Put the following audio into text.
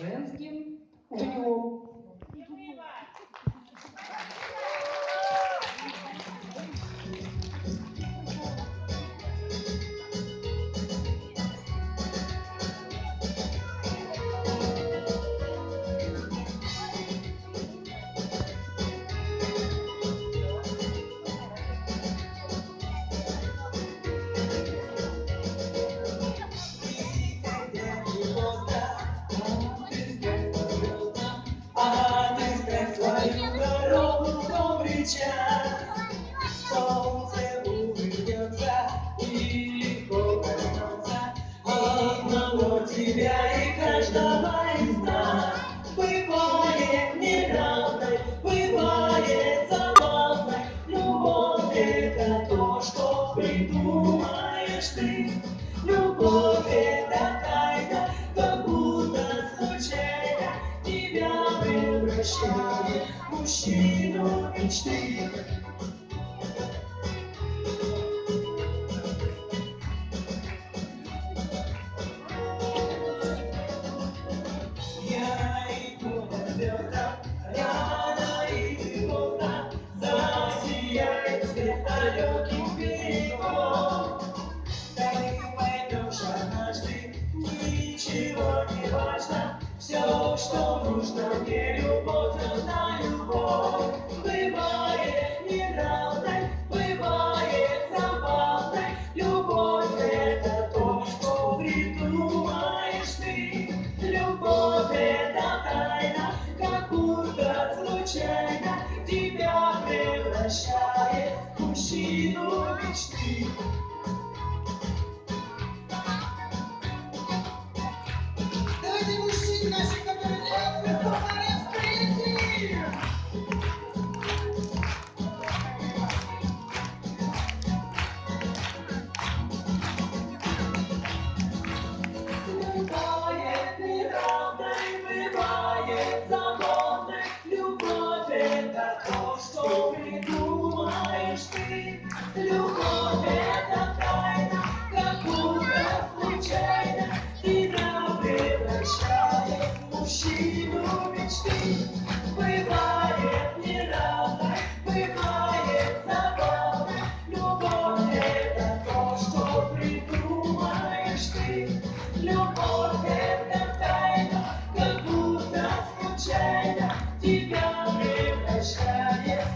женским умом. Тебя и каждого из нас. Бывает неравной, бывает забавной, любовь это то, что придумаешь ты. Любовь это тайна, как будто случайно тебя превращает в мужчину мечты. важно все, что нужно, не любовь, на любовь. Бывает неравной, бывает забавной, любовь это то, что придумаешь ты. Любовь это тайна, как будто случайно тебя превращает в мужчину мечты. love story through